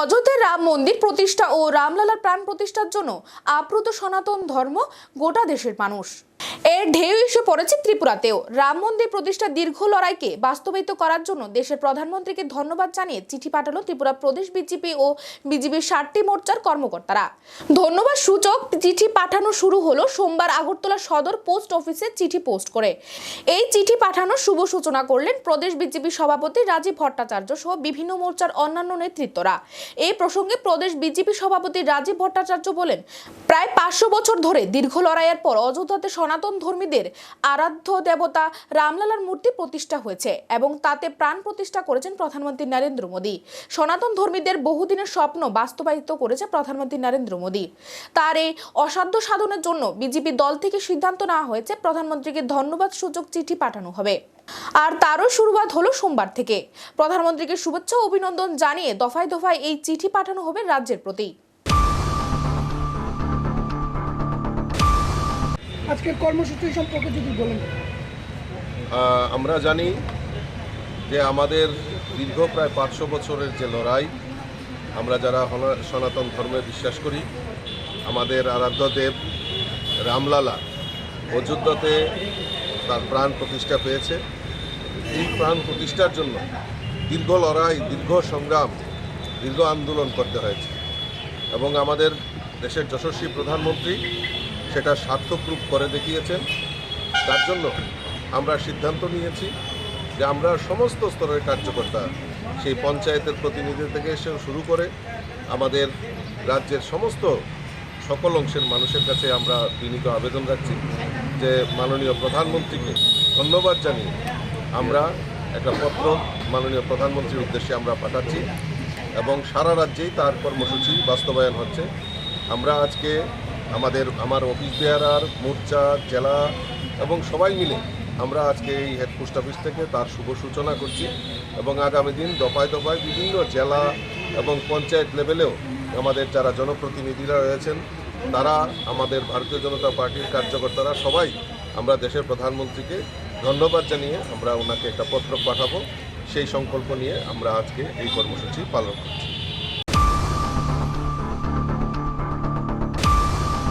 অযোধ্যার রাম মন্দির প্রতিষ্ঠা ও রামলালার প্রাণ প্রতিষ্ঠার জন্য আপ্লুত সনাতন ধর্ম গোটা দেশের মানুষ। এর ঢেউ এসে পড়েছে ত্রিপুরাতেও। রাম মন্দির প্রতিষ্ঠার দীর্ঘ লড়াইকে বাস্তবায়িত করার জন্য দেশের প্রধানমন্ত্রীকে ধন্যবাদ জানিয়ে চিঠি পাঠালো ত্রিপুরা প্রদেশ বিজেপি ও বিজেপির ষাটটি মোর্চার কর্মকর্তারা। ধন্যবাদ সূচক, চিঠি পাঠানো শুরু হলো সোমবার আগরতলা সদর পোস্ট অফিসে চিঠি পোস্ট করে। এই চিঠি পাঠানোর শুভ সূচনা করলেন প্রদেশ বিজেপি সভাপতি রাজীব ভট্টাচার্য সহ বিভিন্ন মোর্চার অন্যান্য নেতৃত্বরা। এই প্রসঙ্গে প্রদেশ বিজেপি সভাপতি রাজীব ভট্টাচার্য বলেন, প্রায় পাঁচশো বছর ধরে দীর্ঘ লড়াইয়ের পর অযোধ্যাতে সনাতন ধর্মীদের আরাধ্য দেবতা রামলালার মূর্তি প্রতিষ্ঠা হয়েছে এবং তাতে প্রাণ প্রতিষ্ঠা করেছেন প্রধানমন্ত্রী নরেন্দ্র মোদী। সনাতন ধর্মীদের বহুদিনের স্বপ্ন বাস্তবায়িত করেছে প্রধানমন্ত্রী নরেন্দ্র মোদী। তার এই অসাধ্য সাধনের জন্য বিজেপি দল থেকে সিদ্ধান্ত নেওয়া হয়েছে, প্রধানমন্ত্রীকে ধন্যবাদ সূচক চিঠি পাঠানো হবে। আর তারও শুরুয়াত হলো সোমবার থেকে। প্রধানমন্ত্রীকে শুভেচ্ছা অভিনন্দন জানিয়ে দফায় দফায় এই চিঠি পাঠানো হবে রাজ্যের প্রতি। আজকের কর্মসূচি সম্পর্কে যদি বলেন। আমরা জানি যে আমাদের দীর্ঘ প্রায় পাঁচশো বছরের যে লড়াই, আমরা যারা সনাতন ধর্মে বিশ্বাস করি, আমাদের আরাধ্য দেব রামলালা অযোধ্যাতে তার প্রাণ প্রতিষ্ঠা পেয়েছে। এই প্রাণ প্রতিষ্ঠার জন্য দীর্ঘ লড়াই, দীর্ঘ সংগ্রাম, দীর্ঘ আন্দোলন করতে হয়েছে। এবং আমাদের দেশের যশস্বী প্রধানমন্ত্রী সেটা সার্থক রূপ করে দেখিয়েছেন। তার জন্য আমরা সিদ্ধান্ত নিয়েছি যে আমরা সমস্ত স্তরের কার্যকর্তা সেই পঞ্চায়েতের প্রতিনিধি থেকে এসে শুরু করে আমাদের রাজ্যের সমস্ত সকল অংশের মানুষের কাছে আমরা বিনীত আবেদন রাখছি যে মাননীয় প্রধানমন্ত্রীকে ধন্যবাদ জানিয়ে আমরা একটা পত্র মাননীয় প্রধানমন্ত্রীর উদ্দেশ্যে আমরা পাঠাচ্ছি এবং সারা রাজ্যেই তার কর্মসূচি বাস্তবায়ন হচ্ছে। আমরা আজকে আমাদের, আমার অফিস বেয়ারার মোর্চা, জেলা এবং সবাই মিলে আমরা আজকে এই হেড পোস্ট অফিস থেকে তার শুভ সূচনা করছি এবং আগামী দিন দফায় দফায় বিভিন্ন জেলা এবং পঞ্চায়েত লেভেলেও আমাদের যারা জনপ্রতিনিধিরা রয়েছেন, তারা আমাদের ভারতীয় জনতা পার্টির কার্যকর্তারা সবাই আমরা দেশের প্রধানমন্ত্রীকে ধন্যবাদ জানিয়ে আমরা ওনাকে একটা পত্র পাঠাবো। সেই সংকল্প নিয়ে আমরা আজকে এই কর্মসূচি পালন করছি।